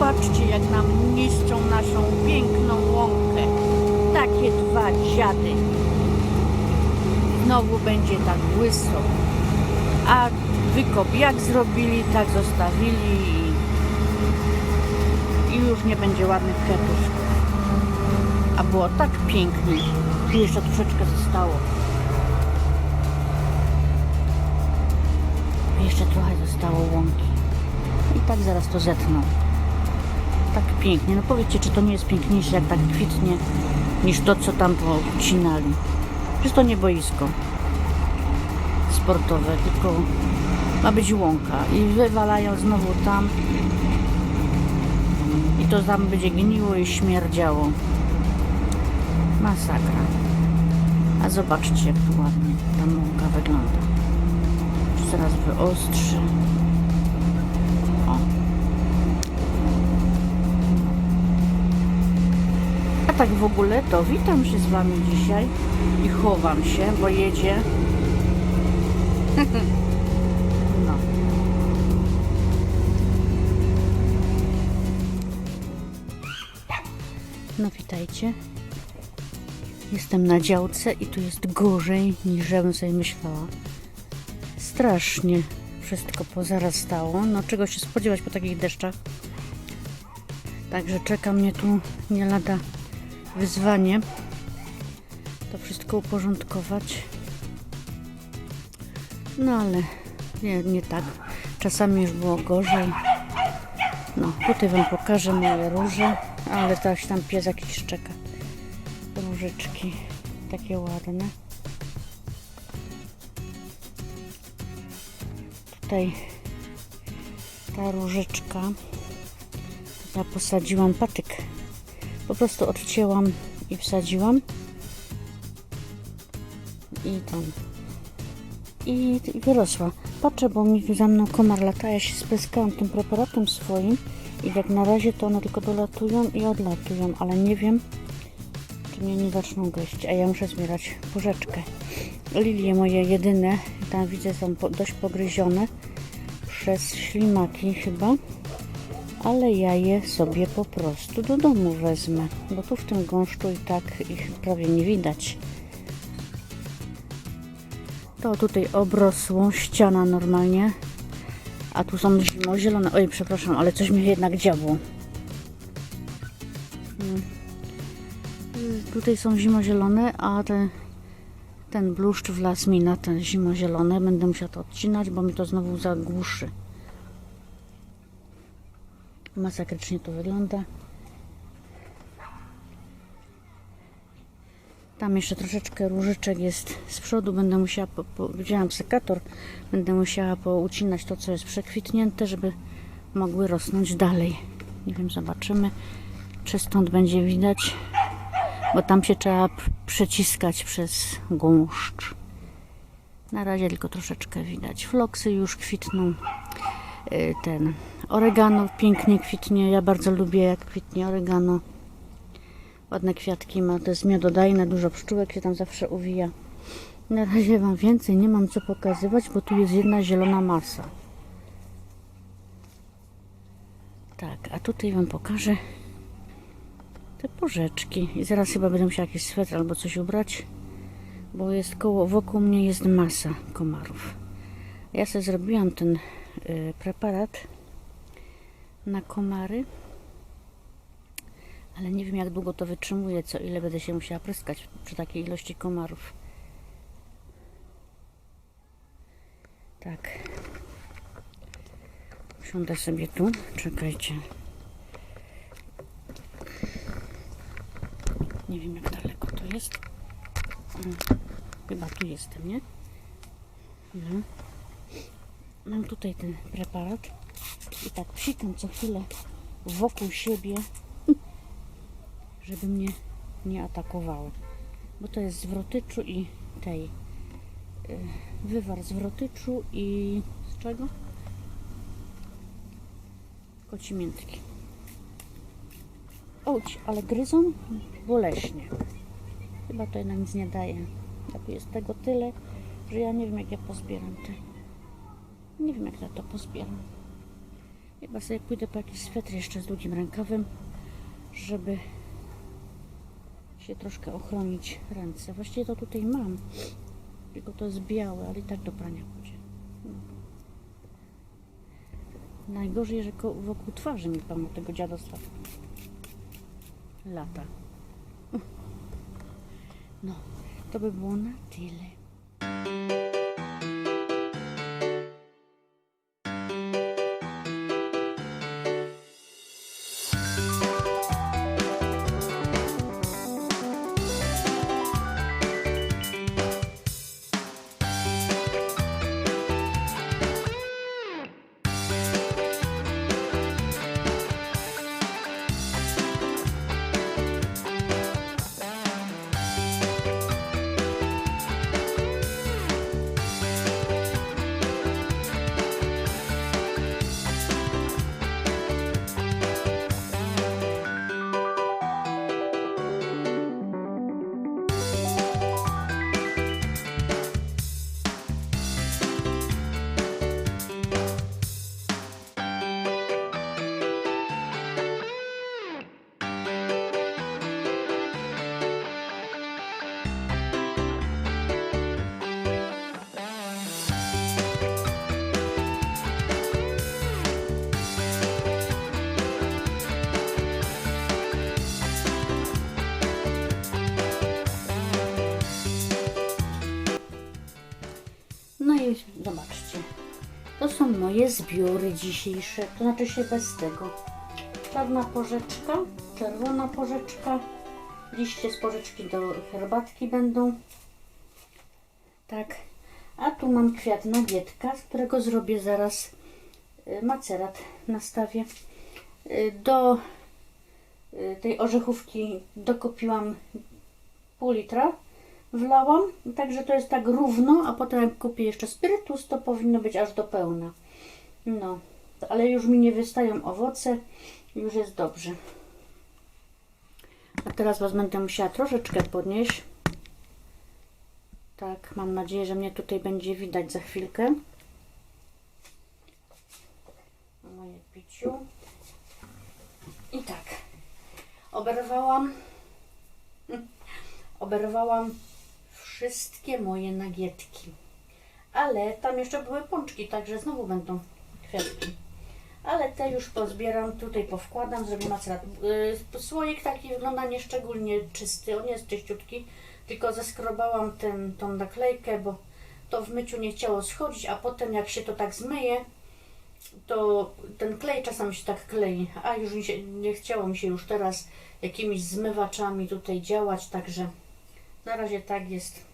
Zobaczcie, jak nam niszczą naszą piękną łąkę. Takie dwa dziady. Znowu będzie tak łyso. A wykop jak zrobili, tak zostawili i już nie będzie ładnych kwiatuszków. A było tak pięknie. Tu jeszcze troszeczkę zostało. Jeszcze trochę zostało łąki. I tak zaraz to zetną. Tak pięknie. No powiedzcie, czy to nie jest piękniejsze, jak tak kwitnie, niż to, co tam pocinali. Przecież to nie boisko sportowe, tylko ma być łąka. I wywalają znowu tam. I to tam będzie gniło i śmierdziało. Masakra. A zobaczcie, jak tu ładnie ta łąka wygląda. Już Zaraz wyostrzy. Tak w ogóle to witam się z Wami dzisiaj i chowam się, bo jedzie. No. No witajcie. Jestem na działce i tu jest gorzej niż żebym sobie myślała. Strasznie wszystko pozarastało. No czego się spodziewać po takich deszczach. Także czeka mnie tu nie lada wyzwanie. To wszystko uporządkować. No ale nie, nie tak. Czasami już było gorzej. No, tutaj Wam pokażę moje róże, ale też tam pies jakiś szczeka. Różyczki takie ładne. Tutaj ta różyczka. Ja posadziłam patyk. Po prostu odcięłam i wsadziłam. I tam. I, wyrosła. Patrzę, bo mi za mną komar lata. Ja się spryskałam tym preparatem swoim. I jak na razie to one tylko dolatują i odlatują, ale nie wiem, czy mnie nie zaczną gryźć. A ja muszę zbierać porzeczkę. Lilie moje jedyne, tam widzę, są dość pogryzione przez ślimaki chyba. Ale ja je sobie po prostu do domu wezmę, bo tu w tym gąszczu i tak ich prawie nie widać. To tutaj obrosło, ściana normalnie. A tu są zimozielone. Oj, przepraszam, ale coś mi jednak działo. Hmm. Tutaj są zimozielone, a te, ten bluszcz wlazł mi na ten zimozielone. Będę musiała to odcinać, bo mi to znowu zagłuszy. Masakrycznie to wygląda. Tam jeszcze troszeczkę różyczek jest z przodu. Będę musiała, po, po, sekator, będę musiała poucinać to, co jest przekwitnięte, żeby mogły rosnąć dalej. Nie wiem, zobaczymy, czy stąd będzie widać, bo tam się trzeba przeciskać przez gąszcz. Na razie tylko troszeczkę widać. Floksy już kwitną. Y, Ten oregano pięknie kwitnie. Ja bardzo lubię, jak kwitnie oregano. Ładne kwiatki ma, to jest miododajne, dużo pszczółek się tam zawsze uwija. Na razie Wam więcej nie mam co pokazywać, bo tu jest jedna zielona masa. Tak, a tutaj Wam pokażę te porzeczki. I zaraz chyba będę musiała jakiś swetr albo coś ubrać, bo jest koło, wokół mnie jest masa komarów. Ja sobie zrobiłam ten y, preparat na komary ale nie wiem jak długo to wytrzymuje, co ile będę się musiała pryskać przy takiej ilości komarów. Tak. Usiądę sobie tu. Czekajcie. Nie wiem jak daleko to jest. Mm, Chyba tu jestem, nie? Mam tutaj ten preparat i tak psikam co chwilę wokół siebie żeby mnie nie atakowały. Bo to jest zwrotyczu i tej y, wywar zwrotyczu i z czego? Kocimiętki. Oć, ale gryzą boleśnie. Chyba to jednak nic nie daje. Tak jest tego tyle, że ja nie wiem jak ja pozbieram te. Nie wiem jak ja to pozbieram. Chyba sobie pójdę po jakiś swetr jeszcze z długim rękawem, żeby się troszkę ochronić ręce. Właściwie to tutaj mam, tylko to jest białe, ale i tak do prania pójdzie. Najgorzej, że wokół twarzy mi pan tego dziadostwa lata. No, to by było na tyle. Moje zbiory dzisiejsze. To znaczy się bez tego. Czarna porzeczka, czerwona porzeczka, liście z porzeczki do herbatki będą. Tak. A tu mam kwiat nagietka, z którego zrobię zaraz y, macerat. Nastawię. Y, Do y, tej orzechówki dokopiłam pół litra wlałam, także to jest tak równo, a potem kupię jeszcze spirytus, to powinno być aż do pełna. No, ale już mi nie wystają owoce, już jest dobrze. A teraz Was będę musiała troszeczkę podnieść. Tak, mam nadzieję, że mnie tutaj będzie widać za chwilkę. Moje piciu. I tak, oberwałam oberwałam wszystkie moje nagietki. Ale tam jeszcze były pączki, także znowu będą Ale te już pozbieram, tutaj powkładam, zrobię macerat. Yy, Słoik taki wygląda nieszczególnie czysty, on jest czyściutki, tylko zeskrobałam ten, tą naklejkę, bo to w myciu nie chciało schodzić, a potem jak się to tak zmyje, to ten klej czasami się tak klei, a już się, nie chciało mi się już teraz jakimiś zmywaczami tutaj działać, także na razie tak jest.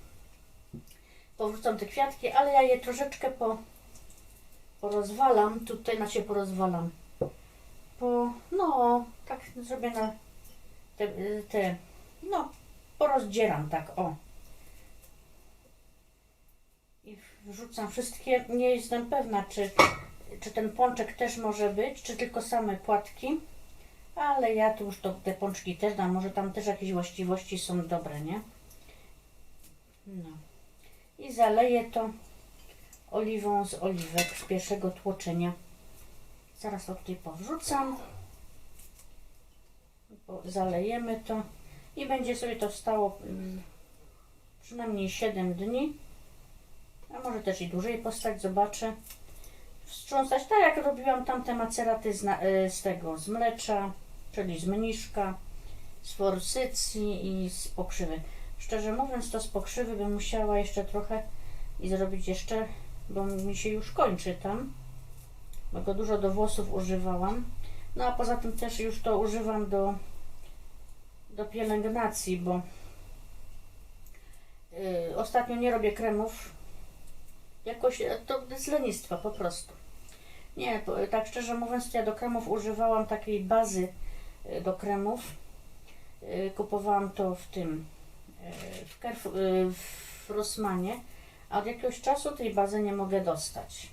Powrócą te kwiatki, ale ja je troszeczkę po, porozwalam. Tutaj na się porozwalam. Po, no, tak zrobię na te, te, no, porozdzieram tak, o. I wrzucam wszystkie. Nie jestem pewna, czy, czy ten pączek też może być, czy tylko same płatki. Ale ja tu już to, te pączki też dam. Może tam też jakieś właściwości są dobre, nie? No. I zaleję to oliwą z oliwek z pierwszego tłoczenia. Zaraz to tutaj powrzucam. Zalejemy to i będzie sobie to stało mm, przynajmniej 7 dni. A może też i dłużej postać, zobaczę. Wstrząsać tak jak robiłam tamte maceraty z, y, z tego, z mlecza, czyli z mniszka, z forsycji i z pokrzywy. Szczerze mówiąc, to z pokrzywy bym musiała jeszcze trochę i zrobić jeszcze, bo mi się już kończy tam, bo go dużo do włosów używałam. No a poza tym też już to używam do, do pielęgnacji, bo yy, ostatnio nie robię kremów. Jakoś e, to z lenistwa po prostu. Nie, tak szczerze mówiąc, ja do kremów używałam takiej bazy y, do kremów. Y, Kupowałam to w tym w, Carrefour, y, w Rossmanie, a od jakiegoś czasu tej bazy nie mogę dostać.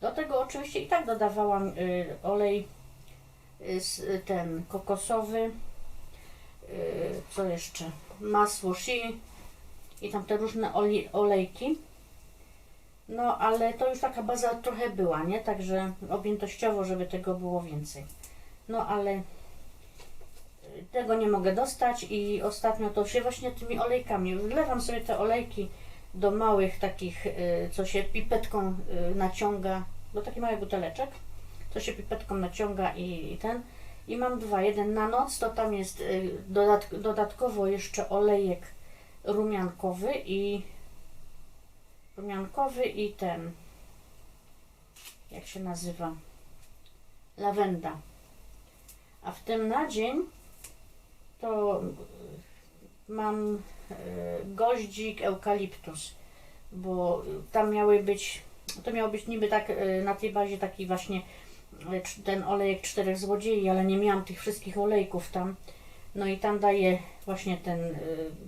Do tego oczywiście i tak dodawałam y, olej y, ten kokosowy, y, co jeszcze, masło shi i tam te różne olejki. No, ale to już taka baza trochę była, nie? Także objętościowo, żeby tego było więcej. No, ale tego nie mogę dostać i ostatnio to się właśnie tymi olejkami, wlewam sobie te olejki do małych takich, y, co się pipetką y, naciąga, do takich małych buteleczek, co się pipetką naciąga i, i ten. I mam dwa, jeden na noc, to tam jest y, dodatk dodatkowo jeszcze olejek rumiankowy i rumiankowy i ten, jak się nazywa, lawenda. A w tym na dzień to mam goździk eukaliptus, bo tam miały być, to miało być niby tak y, na tej bazie taki właśnie cz- ten olejek czterech złodziei, ale nie miałam tych wszystkich olejków tam. No i tam daję właśnie ten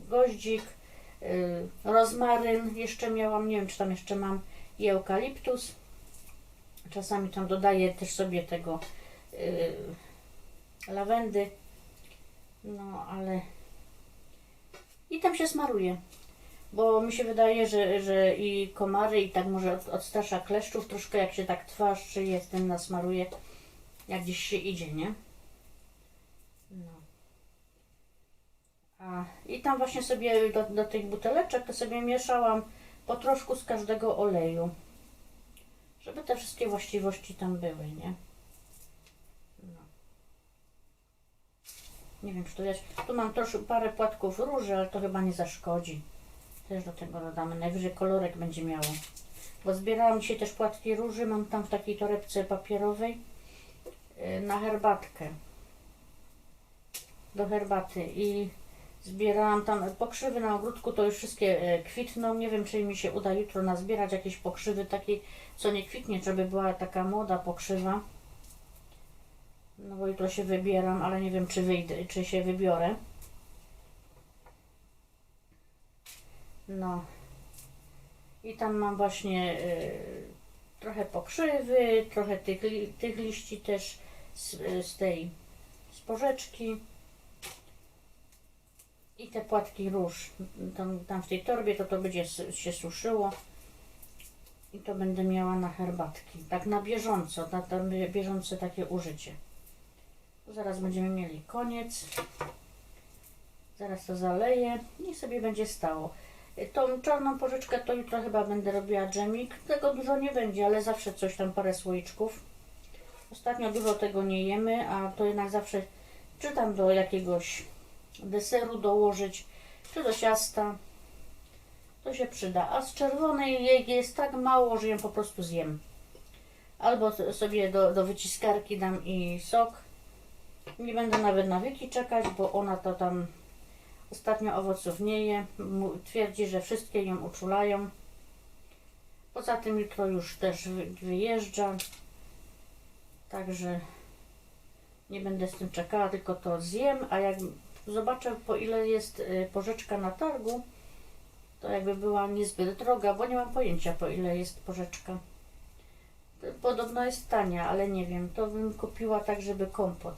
goździk, rozmaryn jeszcze miałam, nie wiem czy tam jeszcze mam i eukaliptus. Czasami tam dodaję też sobie tego lawendy. No ale i tam się smaruje. Bo mi się wydaje, że, że i komary i tak może od, odstrasza kleszczów troszkę jak się tak twarz czy jest ten nasmaruje jak gdzieś się idzie, nie? No. A, I tam właśnie sobie do, do tych buteleczek to sobie mieszałam po troszku z każdego oleju. Żeby te wszystkie właściwości tam były, nie? Nie wiem, czy to jest. Tu mam troszkę parę płatków róży, ale to chyba nie zaszkodzi. Też do tego dodamy. Najwyżej kolorek będzie miało. Bo zbierałam dzisiaj też płatki róży. Mam tam w takiej torebce papierowej yy, na herbatkę. Do herbaty. I zbierałam tam pokrzywy na ogródku. To już wszystkie e, kwitną. Nie wiem, czy mi się uda jutro nazbierać jakieś pokrzywy takiej, co nie kwitnie, żeby była taka młoda pokrzywa. No bo jutro się wybieram, ale nie wiem czy wyjdę, czy się wybiorę. No. I tam mam właśnie y, trochę pokrzywy, trochę tych, li, tych liści też z, z tej z porzeczki. I te płatki róż. Tam, tam w tej torbie to to będzie się suszyło. I to będę miała na herbatki. Tak na bieżąco, na, na bie- bieżące takie użycie. Zaraz będziemy mieli koniec. Zaraz to zaleję i sobie będzie stało. Y, Tą czarną porzeczkę to jutro chyba będę robiła dżemik. Tego dużo nie będzie, ale zawsze coś tam, parę słoiczków. Ostatnio dużo tego nie jemy, a to jednak zawsze czy tam do jakiegoś deseru dołożyć, czy do ciasta. To się przyda. A z czerwonej jej jest tak mało, że ją po prostu zjem. Albo sobie do, do wyciskarki dam i sok. Nie będę nawet na wieki czekać, bo ona to tam ostatnio owoców nie je. Mu- Twierdzi, że wszystkie ją uczulają. Poza tym jutro już też wy- wyjeżdża. Także nie będę z tym czekała, tylko to zjem. A jak zobaczę po ile jest y, porzeczka na targu, to jakby była niezbyt droga, bo nie mam pojęcia po ile jest porzeczka. Podobno jest tania, ale nie wiem. To bym kupiła tak, żeby kompot.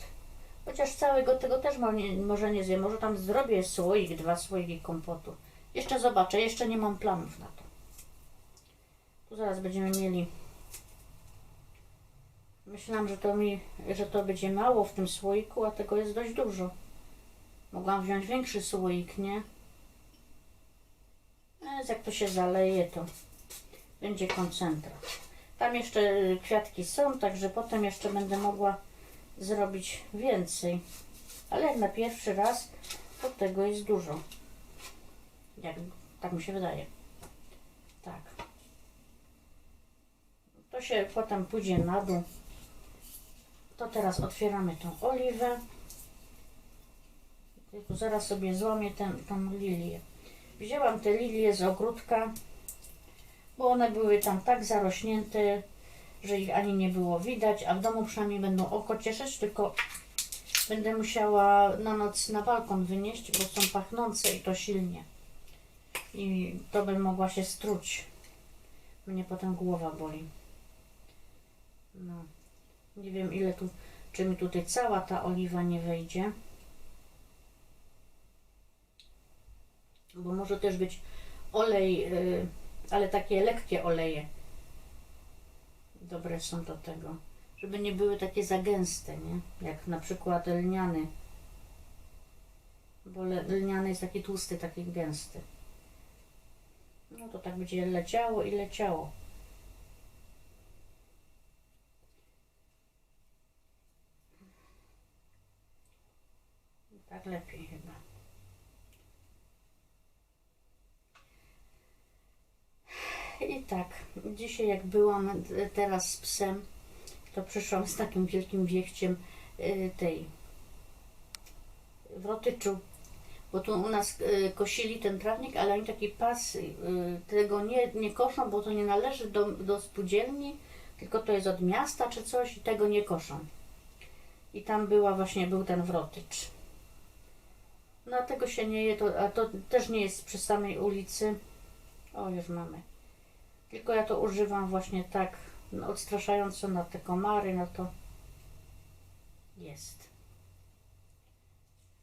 Chociaż całego tego też nie, może nie zjem. Może tam zrobię słoik, dwa słoiki kompotu. Jeszcze zobaczę, jeszcze nie mam planów na to. Tu zaraz będziemy mieli. Myślałam, że to mi, że to będzie mało w tym słoiku, a tego jest dość dużo. Mogłam wziąć większy słoik, nie? Więc jak to się zaleje, to będzie koncentrat. Tam jeszcze y, kwiatki są, także potem jeszcze będę mogła zrobić więcej. Ale na pierwszy raz, to tego jest dużo. Jak, tak mi się wydaje. Tak. To się potem pójdzie na dół. To teraz otwieramy tą oliwę. Tylko zaraz sobie złamię tę tą lilię. Wzięłam te lilie z ogródka, bo one były tam tak zarośnięte, że ich ani nie było widać, a w domu przynajmniej będą oko cieszyć, tylko będę musiała na noc na balkon wynieść, bo są pachnące i to silnie. I to bym mogła się struć. Mnie potem głowa boli. No. Nie wiem ile tu, czy mi tutaj cała ta oliwa nie wejdzie. Bo może też być olej y, ale takie lekkie oleje. Dobre są do tego, żeby nie były takie za gęste, nie? Jak na przykład lniany. Bo lniany jest taki tłusty, taki gęsty. No to tak będzie leciało i leciało. Tak lepiej chyba. I tak, dzisiaj jak byłam teraz z psem, to przyszłam z takim wielkim wiechciem y, tej wrotyczu, bo tu u nas y, kosili ten trawnik, ale oni taki pas y, tego nie, nie koszą, bo to nie należy do, do spółdzielni, tylko to jest od miasta czy coś i tego nie koszą. I tam była właśnie, był ten wrotycz. No a tego się nie je, to, a to też nie jest przy samej ulicy. O, już mamy. Tylko ja to używam właśnie tak odstraszająco na te komary, no to jest.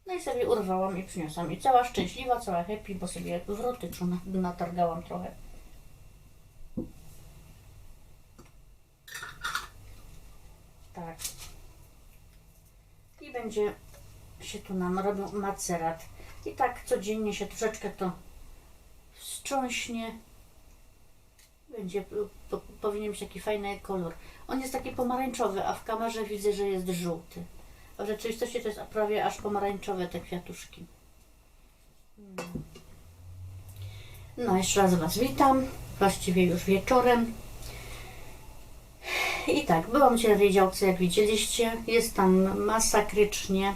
No i sobie urwałam i przyniosłam. I cała szczęśliwa, cała happy, bo sobie w rotyczu na- natargałam trochę. Tak. I będzie się tu nam robił macerat. I tak codziennie się troszeczkę to wstrząśnie. Będzie, po, powinien być taki fajny kolor. On jest taki pomarańczowy, a w kamerze widzę, że jest żółty. A w rzeczywistości to jest prawie aż pomarańczowe te kwiatuszki. No, jeszcze raz Was witam. Właściwie już wieczorem. I tak, byłam dzisiaj na jak widzieliście. Jest tam masakrycznie.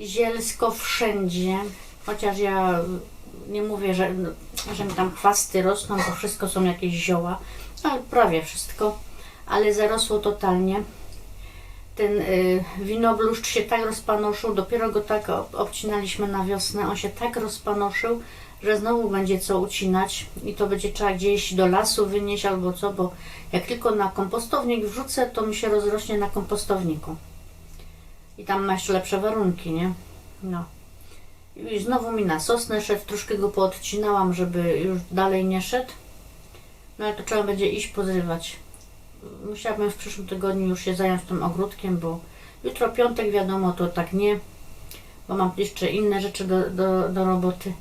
Zielsko wszędzie. Chociaż ja nie mówię, że, że mi tam chwasty rosną, bo wszystko są jakieś zioła, ale prawie wszystko, ale zarosło totalnie. Ten y, winobluszcz się tak rozpanoszył, dopiero go tak ob- obcinaliśmy na wiosnę, on się tak rozpanoszył, że znowu będzie co ucinać i to będzie trzeba gdzieś do lasu wynieść albo co, bo jak tylko na kompostownik wrzucę, to mi się rozrośnie na kompostowniku. I tam ma jeszcze lepsze warunki, nie? No. I znowu mi na sosnę szedł, troszkę go poodcinałam, żeby już dalej nie szedł. No ale to trzeba będzie iść pozrywać. Musiałabym w przyszłym tygodniu już się zająć tym ogródkiem, bo jutro piątek wiadomo, to tak nie, bo mam jeszcze inne rzeczy do, do, do roboty.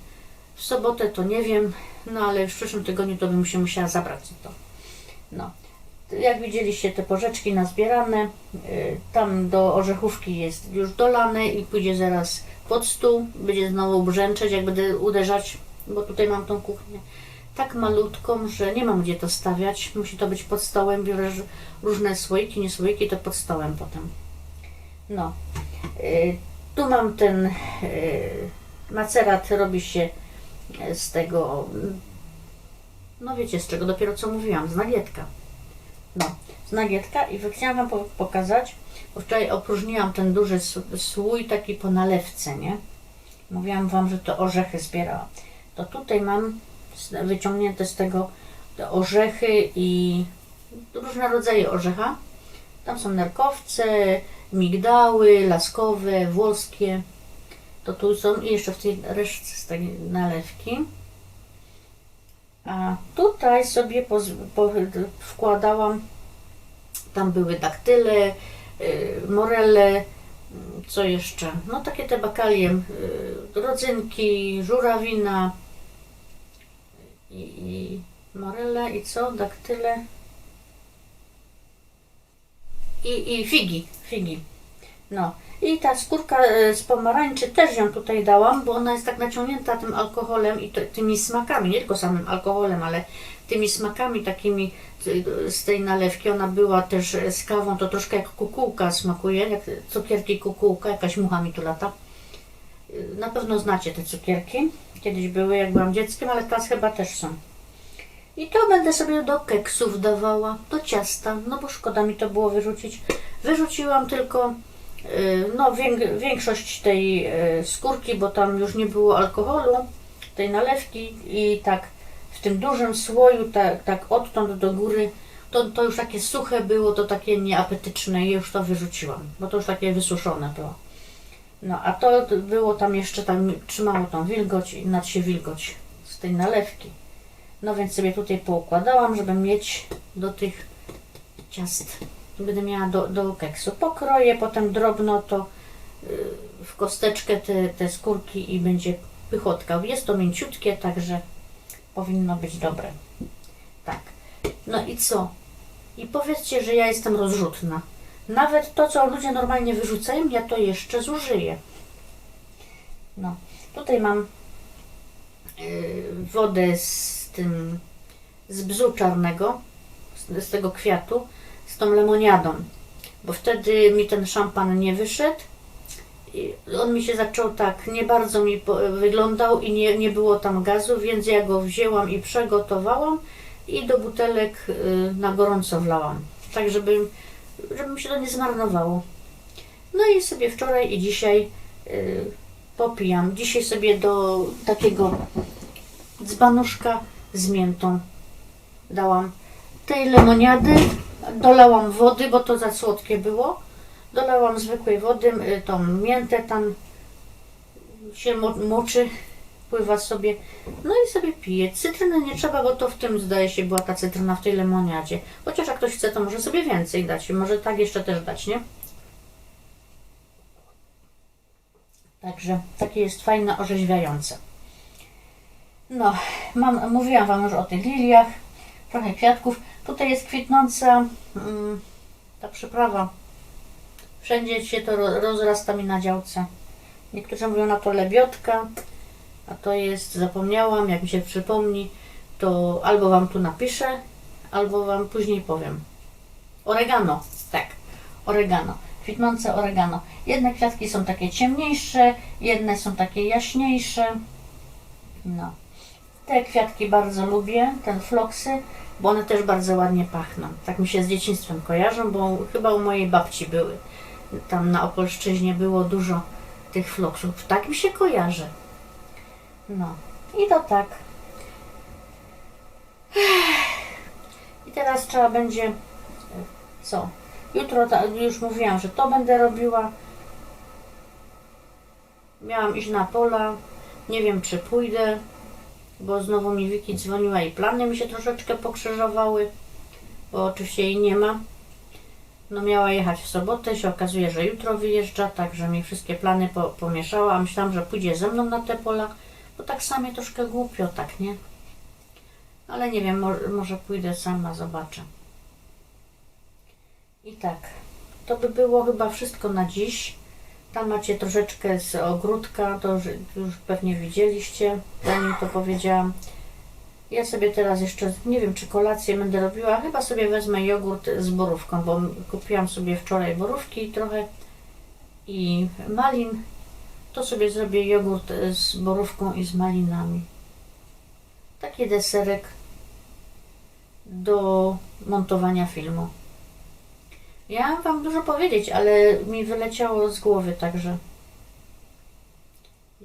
W sobotę to nie wiem, no ale w przyszłym tygodniu to bym się musiała zabrać za to. No. Jak widzieliście te porzeczki nazbierane, y, tam do orzechówki jest już dolane i pójdzie zaraz pod stół, będzie znowu brzęczeć, jak będę uderzać, bo tutaj mam tą kuchnię tak malutką, że nie mam gdzie to stawiać. Musi to być pod stołem, biorę różne słoiki, nie słoiki, to pod stołem potem. No. Y, tu mam ten y, macerat, robi się z tego, mm, no wiecie z czego, dopiero co mówiłam, z nagietka. No, z nagietka i chciałam Wam po- pokazać, bo wczoraj opróżniłam ten duży słój taki po nalewce, nie? Mówiłam Wam, że to orzechy zbierałam. To tutaj mam wyciągnięte z tego te orzechy i różne rodzaje orzecha. Tam są nerkowce, migdały, laskowe, włoskie. To tu są i jeszcze w tej resztce z tej nalewki. A tutaj sobie wkładałam, tam były daktyle, y, morele, y, co jeszcze? No takie te bakalie, y, rodzynki, żurawina i, i morele i co? Daktyle i, i figi, figi. No i ta skórka e, z pomarańczy też ją tutaj dałam, bo ona jest tak naciągnięta tym alkoholem i tymi smakami, nie tylko samym alkoholem, ale tymi smakami takimi z tej nalewki. Ona była też e, z kawą, to troszkę jak kukułka smakuje, jak cukierki kukułka, jakaś mucha mi tu lata. Y, Na pewno znacie te cukierki. Kiedyś były, jak byłam dzieckiem, ale teraz chyba też są. I to będę sobie do keksów dawała, do ciasta, no bo szkoda mi to było wyrzucić. Wyrzuciłam tylko no, wiek- większość tej y, skórki, bo tam już nie było alkoholu, tej nalewki i tak w tym dużym słoju, tak, tak odtąd do góry, to, to już takie suche było, to takie nieapetyczne i już to wyrzuciłam, bo to już takie wysuszone było. No a to było tam jeszcze, tam trzymało tą wilgoć i nad się wilgoć z tej nalewki. No więc sobie tutaj poukładałam, żeby mieć do tych ciast. Będę miała do, do keksu. Pokroję potem drobno to y, w kosteczkę te, te skórki i będzie pychotka. Jest to mięciutkie, także powinno być dobre. Tak. No i co? I powiedzcie, że ja jestem rozrzutna. Nawet to, co ludzie normalnie wyrzucają, ja to jeszcze zużyję. No, tutaj mam y, wodę z tym, z bzu czarnego, z, z tego kwiatu, z tą lemoniadą, bo wtedy mi ten szampan nie wyszedł. I on mi się zaczął tak, nie bardzo mi wyglądał i nie, nie było tam gazu, więc ja go wzięłam i przegotowałam i do butelek y, na gorąco wlałam, tak żeby, żeby mi się to nie zmarnowało. No i sobie wczoraj i dzisiaj y, popijam. Dzisiaj sobie do takiego dzbanuszka z miętą dałam tej lemoniady, dolałam wody, bo to za słodkie było. Dolałam zwykłej wody, y, tą miętę tam się mo- moczy, pływa sobie. No i sobie piję. Cytryny nie trzeba, bo to w tym zdaje się była ta cytryna w tej lemoniadzie. Chociaż jak ktoś chce, to może sobie więcej dać. Może tak jeszcze też dać, nie? Także takie jest fajne, orzeźwiające. No, mam, mówiłam Wam już o tych liliach, trochę kwiatków. Tutaj jest kwitnąca mm, ta przyprawa. Wszędzie się to ro- rozrasta mi na działce. Niektórzy mówią na to lebiotka, a to jest, zapomniałam, jak mi się przypomni, to albo Wam tu napiszę, albo Wam później powiem. Oregano, tak, oregano, kwitnące oregano. Jedne kwiatki są takie ciemniejsze, jedne są takie jaśniejsze. No. Te kwiatki bardzo lubię, ten floksy, bo one też bardzo ładnie pachną. Tak mi się z dzieciństwem kojarzą, bo chyba u mojej babci były. Tam na Opolszczyźnie było dużo tych floksów. Tak mi się kojarzy. No. I to tak. I teraz trzeba będzie e, co? Jutro ta, już mówiłam, że to będę robiła. Miałam iść na pola. Nie wiem, czy pójdę, bo znowu mi Wiki dzwoniła i plany mi się troszeczkę pokrzyżowały, bo oczywiście jej nie ma. No miała jechać w sobotę, się okazuje, że jutro wyjeżdża, także mi wszystkie plany po, pomieszała, myślałam, że pójdzie ze mną na te pola, bo tak samie troszkę głupio, tak nie? Ale nie wiem, może, może pójdę sama, zobaczę. I tak, to by było chyba wszystko na dziś. Tam macie troszeczkę z ogródka, to już, pewnie widzieliście, zanim to powiedziałam. Ja sobie teraz jeszcze, nie wiem czy kolację będę robiła, chyba sobie wezmę jogurt z borówką, bo kupiłam sobie wczoraj borówki trochę i malin. To sobie zrobię jogurt z borówką i z malinami. Taki deserek do montowania filmu. Ja mam Wam dużo powiedzieć, ale mi wyleciało z głowy, także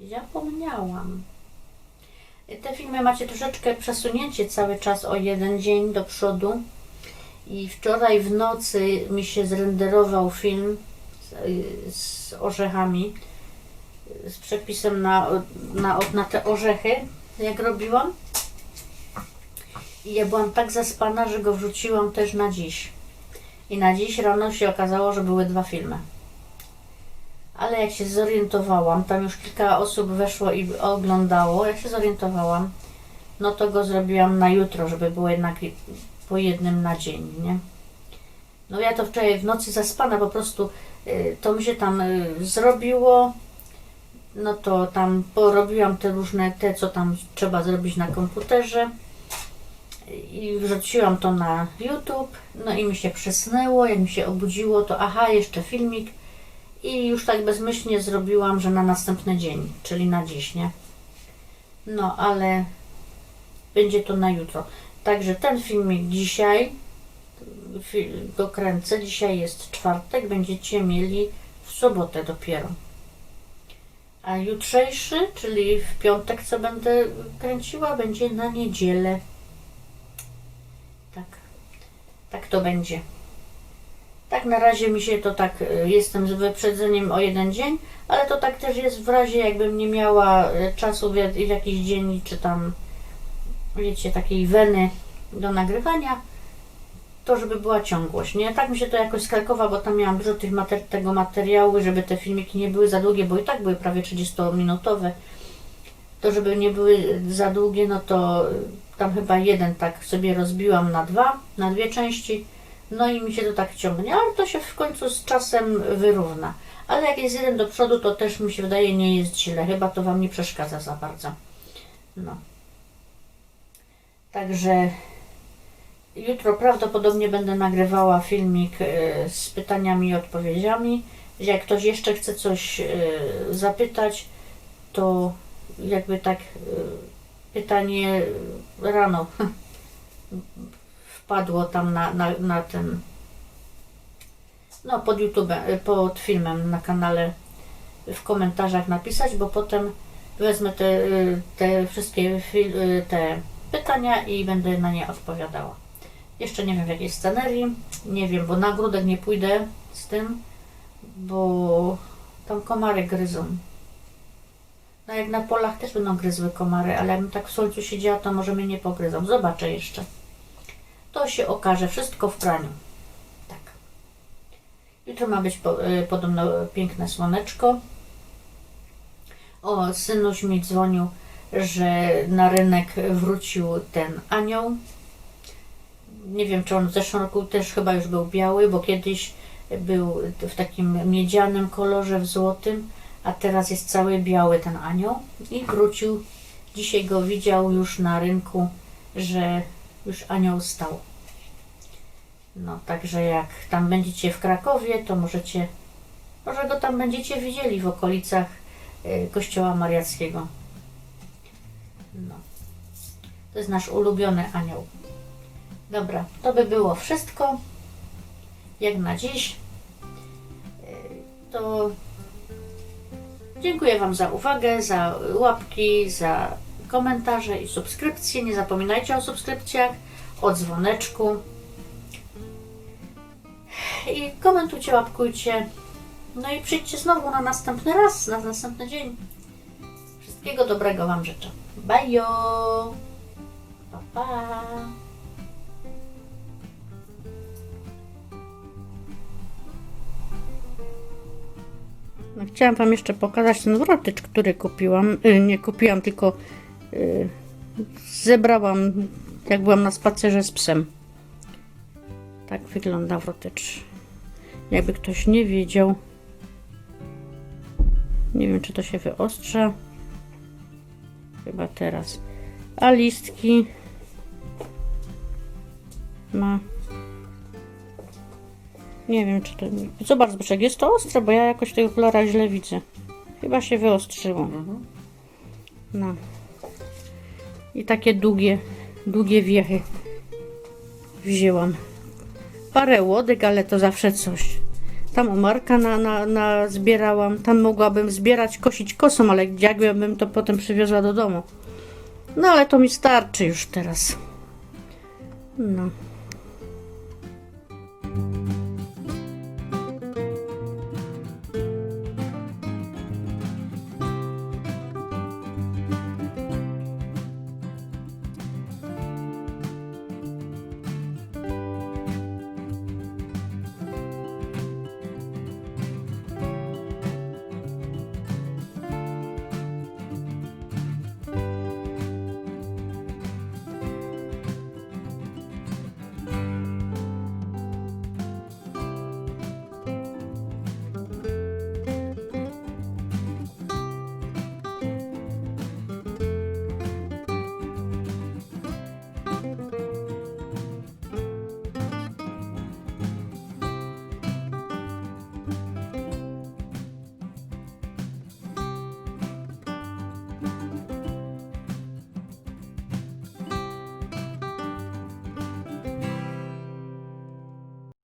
zapomniałam. Te filmy macie troszeczkę przesunięcie cały czas o jeden dzień do przodu. I wczoraj w nocy mi się zrenderował film z, z orzechami, z przepisem na, na, na te orzechy, jak robiłam. I ja byłam tak zaspana, że go wrzuciłam też na dziś. I na dziś rano się okazało, że były dwa filmy. Ale jak się zorientowałam, tam już kilka osób weszło i oglądało, jak się zorientowałam, no to go zrobiłam na jutro, żeby było jednak po jednym na dzień, nie? No ja to wczoraj w nocy zaspana po prostu, y, to mi się tam y, zrobiło, no to tam porobiłam te różne, te co tam trzeba zrobić na komputerze i wrzuciłam to na YouTube, no i mi się przysnęło, jak mi się obudziło, to aha, jeszcze filmik i już tak bezmyślnie zrobiłam, że na następny dzień, czyli na dziś, nie? No, ale będzie to na jutro. Także ten filmik dzisiaj go kręcę, dzisiaj jest czwartek, będziecie mieli w sobotę dopiero. A jutrzejszy, czyli w piątek, co będę kręciła, będzie na niedzielę. Tak. To będzie. Tak na razie mi się to tak, y, jestem z wyprzedzeniem o jeden dzień, ale to tak też jest w razie jakbym nie miała y, czasu w, jak- w jakiś dzień, czy tam wiecie, takiej weny do nagrywania, to żeby była ciągłość, nie? Tak mi się to jakoś skalkowa, bo tam miałam dużo tych mater- tego materiału, żeby te filmiki nie były za długie, bo i tak były prawie 30-minutowe. To żeby nie były za długie, no to y, tam chyba jeden tak sobie rozbiłam na dwa, na dwie części. No i mi się to tak ciągnie, ale to się w końcu z czasem wyrówna. Ale jak jest jeden do przodu, to też mi się wydaje nie jest źle. Chyba to Wam nie przeszkadza za bardzo. No. Także jutro prawdopodobnie będę nagrywała filmik e, z pytaniami i odpowiedziami. Jak ktoś jeszcze chce coś e, zapytać, to jakby tak e, pytanie rano wpadło tam na, na, na ten no pod YouTube, pod filmem na kanale w komentarzach napisać, bo potem wezmę te, y, te wszystkie te pytania i będę na nie odpowiadała. Jeszcze nie wiem w jakiej scenerii, nie wiem, bo na ogródek nie pójdę z tym, bo tam komary gryzą. No jak na polach też będą gryzły komary, ale jakbym tak w słońcu siedziała, to może mnie nie pogryzą. Zobaczę jeszcze. To się okaże wszystko w praniu. Tak. Jutro ma być po, y, podobno piękne słoneczko. O, synuś mi dzwonił, że na rynek wrócił ten anioł. Nie wiem, czy on w zeszłym roku też chyba już był biały, bo kiedyś był w takim miedzianym kolorze, w złotym, a teraz jest cały biały ten anioł i wrócił. Dzisiaj go widział już na rynku, że już anioł stał. No, także jak tam będziecie w Krakowie, to możecie, może go tam będziecie widzieli w okolicach y, Kościoła Mariackiego. No. To jest nasz ulubiony anioł. Dobra, to by było wszystko. Jak na dziś. Y, To dziękuję Wam za uwagę, za łapki, za komentarze i subskrypcje. Nie zapominajcie o subskrypcjach, o dzwoneczku. I komentujcie, łapkujcie. No i przyjdźcie znowu na następny raz, na następny dzień. Wszystkiego dobrego Wam życzę. Bajo! Pa, pa! No, chciałam Wam jeszcze pokazać ten wrotycz, który kupiłam. Y, nie kupiłam, tylko y, zebrałam, jak byłam na spacerze z psem. Tak wygląda wrotycz. Jakby ktoś nie wiedział. Nie wiem, czy to się wyostrza. Chyba teraz. A listki ma. Nie wiem, czy to. Zobacz, Zbyszek, jest to ostre, bo ja jakoś tych okularach źle widzę. Chyba się wyostrzyło. No. I takie długie, długie wiechy wzięłam. Parę łodek, ale to zawsze coś. Tam u Marka na, na, na zbierałam. Tam mogłabym zbierać, kosić kosą, ale jakbym to potem przywiozła do domu. No ale to mi starczy już teraz. No.